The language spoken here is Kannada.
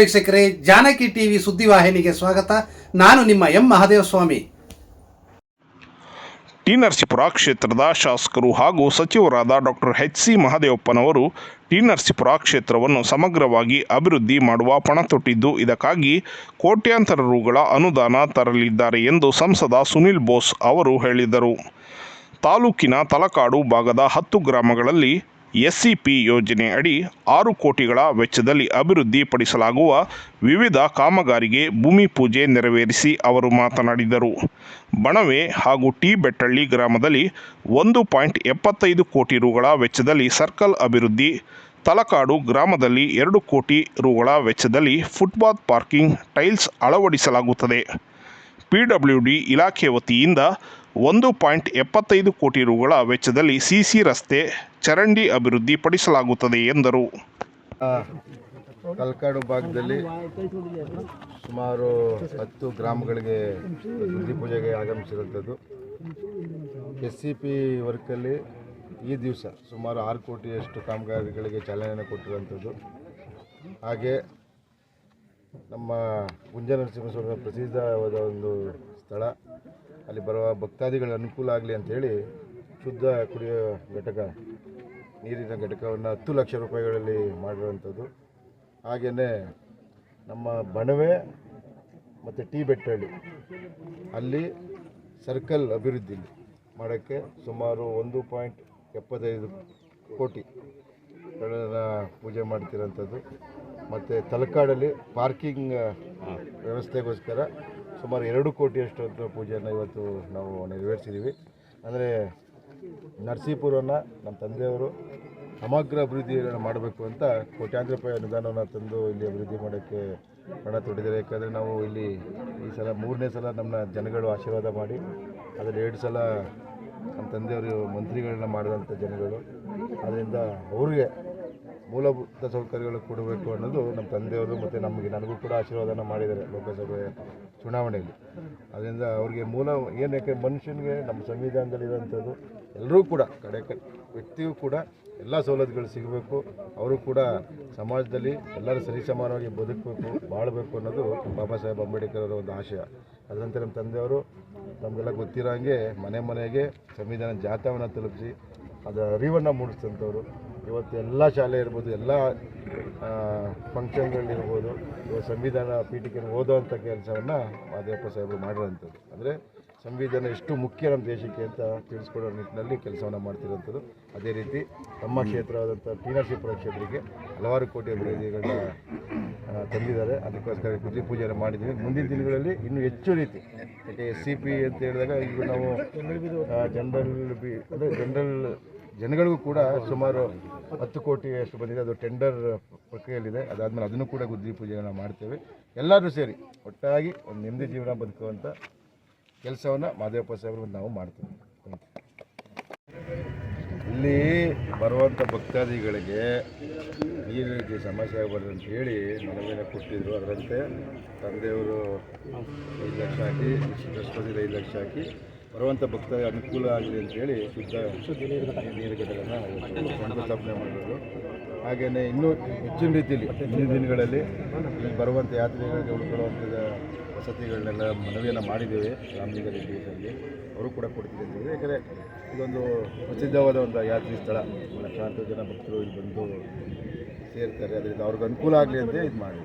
ವೀಕ್ಷಕರೇ, ಜಾನಕಿ ಟಿವಿ ಸುದ್ದಿವಾಹಿನಿಗೆ ಸ್ವಾಗತ. ನಾನು ನಿಮ್ಮ ಎಂ ಮಹಾದೇವಸ್ವಾಮಿ. ಟಿ ನರಸೀಪುರ ಕ್ಷೇತ್ರದ ಶಾಸಕರು ಹಾಗೂ ಸಚಿವರಾದ ಡಾಕ್ಟರ್ ಎಚ್ ಸಿ ಮಹದೇವಪ್ಪನವರು ಟಿ ನರಸೀಪುರ ಕ್ಷೇತ್ರವನ್ನು ಸಮಗ್ರವಾಗಿ ಅಭಿವೃದ್ಧಿ ಮಾಡುವ ಪಣ ತೊಟ್ಟಿದ್ದು, ಇದಕ್ಕಾಗಿ ಕೋಟ್ಯಾಂತರ ರುಗಳ ಅನುದಾನ ತರಲಿದ್ದಾರೆ ಎಂದು ಸಂಸದ ಸುನಿಲ್ ಬೋಸ್ ಅವರು ಹೇಳಿದರು. ತಾಲೂಕಿನ ತಲಕಾಡು ಭಾಗದ ಹತ್ತು ಗ್ರಾಮಗಳಲ್ಲಿ ಎಸ್ಸಿಪಿ ಯೋಜನೆ ಅಡಿ ಆರು ಕೋಟಿಗಳ ವೆಚ್ಚದಲ್ಲಿ ಅಭಿವೃದ್ಧಿಪಡಿಸಲಾಗುವ ವಿವಿಧ ಕಾಮಗಾರಿಗೆ ಭೂಮಿ ಪೂಜೆ ನೆರವೇರಿಸಿ ಅವರು ಮಾತನಾಡಿದರು. ಬಣವೆ ಹಾಗೂ ಟಿ ಬೆಟ್ಟಳ್ಳಿ ಗ್ರಾಮದಲ್ಲಿ ಒಂದು ಪಾಯಿಂಟ್ ಎಪ್ಪತ್ತೈದು ಕೋಟಿ ರುಗಳ ವೆಚ್ಚದಲ್ಲಿ ಸರ್ಕಲ್ ಅಭಿವೃದ್ಧಿ, ತಲಕಾಡು ಗ್ರಾಮದಲ್ಲಿ ಎರಡು ಕೋಟಿ ರುಗಳ ವೆಚ್ಚದಲ್ಲಿ ಫುಟ್ಪಾತ್ ಪಾರ್ಕಿಂಗ್ ಟೈಲ್ಸ್ ಅಳವಡಿಸಲಾಗುತ್ತದೆ. ಪಿಡಬ್ಲ್ಯೂಡಿ ಇಲಾಖೆ ವತಿಯಿಂದ ಒಂದು ಪಾಯಿಂಟ್ ಎಪ್ಪತ್ತೈದು ಕೋಟಿ ರುಗಳ ವೆಚ್ಚದಲ್ಲಿ ಸಿಸಿ ರಸ್ತೆ ಚರಂಡಿ ಅಭಿವೃದ್ಧಿಪಡಿಸಲಾಗುತ್ತದೆ ಎಂದರು. ಕಲ್ಕಾಡು ಭಾಗದಲ್ಲಿ ಸುಮಾರು ಹತ್ತು ಗ್ರಾಮಗಳಿಗೆ ಬುದ್ಧಿ ಪೂಜೆಗೆ ಆಗಮಿಸಿರುವಂಥದ್ದು. ಎಸ್ ಸಿ ಪಿ ವರ್ಕಲ್ಲಿ ಈ ದಿವಸ ಸುಮಾರು ಆರು ಕೋಟಿಯಷ್ಟು ಕಾಮಗಾರಿಗಳಿಗೆ ಚಾಲನೆ ಕೊಟ್ಟಿರುವಂಥದ್ದು. ಹಾಗೆ ನಮ್ಮ ಗುಂಜ ನರಸಿಂಹಸ್ವಾಮಿ ಪ್ರಸಿದ್ಧವಾದ ಒಂದು ಸ್ಥಳ, ಅಲ್ಲಿ ಬರುವ ಭಕ್ತಾದಿಗಳ ಅನುಕೂಲ ಆಗಲಿ ಅಂಥೇಳಿ ಶುದ್ಧ ಕುಡಿಯೋ ಘಟಕ ನೀರಿನ ಘಟಕವನ್ನು ಹತ್ತು ಲಕ್ಷ ರೂಪಾಯಿಗಳಲ್ಲಿ ಮಾಡಿರುವಂಥದ್ದು. ಹಾಗೆಯೇ ನಮ್ಮ ಬಣವೆ ಮತ್ತು ಟಿ ಬೆಟ್ಟಳ್ಳಿ ಅಲ್ಲಿ ಸರ್ಕಲ್ ಅಭಿವೃದ್ಧಿ ಮಾಡೋಕ್ಕೆ ಸುಮಾರು ಒಂದು ಪಾಯಿಂಟ್ ಎಪ್ಪತ್ತೈದು ಕೋಟಿ ಪೂಜೆ ಮಾಡ್ತಿರೋಂಥದ್ದು. ಮತ್ತು ತಲಕಾಡಲ್ಲಿ ಪಾರ್ಕಿಂಗ್ ವ್ಯವಸ್ಥೆಗೋಸ್ಕರ ಸುಮಾರು ಎರಡು ಕೋಟಿಯಷ್ಟು ಪೂಜೆಯನ್ನು ಇವತ್ತು ನಾವು ನೆರವೇರಿಸಿದ್ದೀವಿ. ಅಂದರೆ ನರಸೀಪುರವನ್ನು ನಮ್ಮ ತಂದೆಯವರು ಸಮಗ್ರ ಅಭಿವೃದ್ಧಿಯನ್ನು ಮಾಡಬೇಕು ಅಂತ ಕೋಟ್ಯಾಂತರ ರೂಪಾಯಿ ಅನುದಾನವನ್ನು ತಂದು ಇಲ್ಲಿ ಅಭಿವೃದ್ಧಿ ಮಾಡೋಕ್ಕೆ ಹಣ ತೊಟ್ಟಿದ್ದಾರೆ. ಯಾಕಂದರೆ ನಾವು ಇಲ್ಲಿ ಈ ಸಲ ಮೂರನೇ ಸಲ ನಮ್ಮ ಜನಗಳು ಆಶೀರ್ವಾದ ಮಾಡಿ, ಅದರಲ್ಲಿ ಎರಡು ಸಲ ನಮ್ಮ ತಂದೆಯವರು ಮಂತ್ರಿಗಳನ್ನ ಮಾಡಿದಂಥ ಜನಗಳು. ಅದರಿಂದ ಅವ್ರಿಗೆ ಮೂಲಭೂತ ಸೌಕರ್ಯಗಳು ಕೊಡಬೇಕು ಅನ್ನೋದು ನಮ್ಮ ತಂದೆಯವರು ಮತ್ತು ನಮಗೆ ನನಗೂ ಕೂಡ ಆಶೀರ್ವಾದನ ಮಾಡಿದ್ದಾರೆ ಲೋಕಸಭೆ ಚುನಾವಣೆಯಲ್ಲಿ. ಅದರಿಂದ ಅವ್ರಿಗೆ ಮೂಲ ಏನಕ್ಕೆ ಮನುಷ್ಯನಿಗೆ ನಮ್ಮ ಸಂವಿಧಾನದಲ್ಲಿ ಇರುವಂಥದ್ದು ಎಲ್ಲರೂ ಕೂಡ, ಕಡೆ ವ್ಯಕ್ತಿಯೂ ಕೂಡ ಎಲ್ಲ ಸವಲತ್ತುಗಳು ಸಿಗಬೇಕು, ಅವರು ಕೂಡ ಸಮಾಜದಲ್ಲಿ ಎಲ್ಲರೂ ಸರಿಸಮಾನವಾಗಿ ಬದುಕಬೇಕು, ಬಾಳಬೇಕು ಅನ್ನೋದು ಬಾಬಾ ಸಾಹೇಬ್ ಅಂಬೇಡ್ಕರ್ ಅವರ ಒಂದು ಆಶಯ. ಅದರಂತೆ ನಮ್ಮ ತಂದೆಯವರು ನಮಗೆಲ್ಲ ಗೊತ್ತಿರೋ ಹಾಗೆ ಮನೆ ಮನೆಗೆ ಸಂವಿಧಾನ ಜಾಥಾವನ್ನು ತಲುಪಿಸಿ, ಅದರ ಅರಿವನ್ನು ಮೂಡಿಸಿದಂಥವ್ರು. ಇವತ್ತು ಎಲ್ಲ ಶಾಲೆ ಇರ್ಬೋದು, ಎಲ್ಲ ಫಂಕ್ಷನ್ಗಳಿರ್ಬೋದು ಇವತ್ತು ಸಂವಿಧಾನ ಪೀಠಕ್ಕೆ ಓದೋವಂಥ ಕೆಲಸವನ್ನು ಮಾದೇವಪ್ಪ ಸಾಹೇಬರು ಮಾಡಿರೋಂಥದ್ದು. ಅಂದರೆ ಸಂವಿಧಾನ ಎಷ್ಟು ಮುಖ್ಯ ನಮ್ಮ ದೇಶಕ್ಕೆ ಅಂತ ತಿಳಿಸ್ಕೊಡೋ ನಿಟ್ಟಿನಲ್ಲಿ ಕೆಲಸವನ್ನು ಮಾಡ್ತಿರೋಂಥದ್ದು. ಅದೇ ರೀತಿ ನಮ್ಮ ಕ್ಷೇತ್ರವಾದಂಥ ಟಿ ನರಸೀಪುರ ಕ್ಷೇತ್ರಕ್ಕೆ ಹಲವಾರು ಕೋಟಿ ಅಭಿವೃದ್ಧಿಗಳನ್ನ ತಂದಿದ್ದಾರೆ. ಅದಕ್ಕೋಸ್ಕರ ಕುದ್ರಿ ಪೂಜೆಯನ್ನು ಮಾಡಿದ್ದೀವಿ. ಮುಂದಿನ ದಿನಗಳಲ್ಲಿ ಇನ್ನೂ ಹೆಚ್ಚು ರೀತಿ. ಎಸ್ ಸಿ ಪಿ ಅಂತ ಹೇಳಿದಾಗ ಈಗ ನಾವು ಜನರಲ್ ಬಿ ಅಂದರೆ ಜನರಲ್ ಜನಗಳಿಗೂ ಕೂಡ ಸುಮಾರು ಹತ್ತು ಕೋಟಿ ಎಷ್ಟು ಬಂದಿದೆ. ಅದು ಟೆಂಡರ್ ಪ್ರಕ್ರಿಯೆಯಲ್ಲಿದೆ. ಅದಾದಮೇಲೆ ಅದನ್ನು ಕೂಡ ಗುದ್ದಿ ಪೂಜೆಯನ್ನು ಮಾಡ್ತೇವೆ. ಎಲ್ಲರೂ ಸೇರಿ ಒಟ್ಟಾಗಿ ಒಂದು ನೆಮ್ಮದಿ ಜೀವನ ಬದುಕುವಂಥ ಕೆಲಸವನ್ನು ಮಾದೇವಪ್ಪ ಸಾಹೇಬರು ನಾವು ಮಾಡ್ತೇವೆ. ಇಲ್ಲಿ ಬರುವಂಥ ಭಕ್ತಾದಿಗಳಿಗೆ ನೀರಿನ ಸಮಸ್ಯೆ ಆಗಬಾರ್ದು ಅಂತ ಹೇಳಿ ಮನವಿಯನ್ನು ಕೊಟ್ಟಿದ್ರು. ಅದರಂತೆ ತಂದೆಯವರು ಐದು ಲಕ್ಷ ಹಾಕಿ ಬೃಹಸ್ಪತಿ ಐದು ಲಕ್ಷ ಹಾಕಿ ಬರುವಂಥ ಭಕ್ತರಿಗೆ ಅನುಕೂಲ ಆಗಲಿ ಅಂತ ಹೇಳಿ ಶುದ್ಧ ನೀರು ಘಟಕನ ಸ್ಥಾಪನೆ ಮಾಡಿರೋದು ಹಾಗೆಯೇ ಇನ್ನೂ ಹೆಚ್ಚಿನ ರೀತಿಯಲ್ಲಿ ಮುಂದಿನ ದಿನಗಳಲ್ಲಿ ಇಲ್ಲಿ ಬರುವಂಥ ಯಾತ್ರಿಗಳಿಗೆ ಉಳ್ಕೊಳ್ಳುವಂಥ ವಸತಿಗಳನ್ನೆಲ್ಲ ಮನವಿಯನ್ನು ಮಾಡಿದ್ದೇವೆ. ರಾಮಲಿಂಗ ರೆಡ್ಡಿಯಲ್ಲಿ ಅವರು ಕೂಡ ಕೊಡ್ತಿದ್ದೀವಿ. ಯಾಕಂದರೆ ಇದೊಂದು ಪ್ರಸಿದ್ಧವಾದ ಒಂದು ಯಾತ್ರಿ ಸ್ಥಳ. ಲಕ್ಷಾಂತರ ಜನ ಭಕ್ತರು ಇಲ್ಲಿ ಬಂದು ಸೇರ್ತಾರೆ. ಅದರಿಂದ ಅವ್ರಿಗೆ ಅನುಕೂಲ ಆಗಲಿ ಅಂತ ಇದು ಮಾಡಿ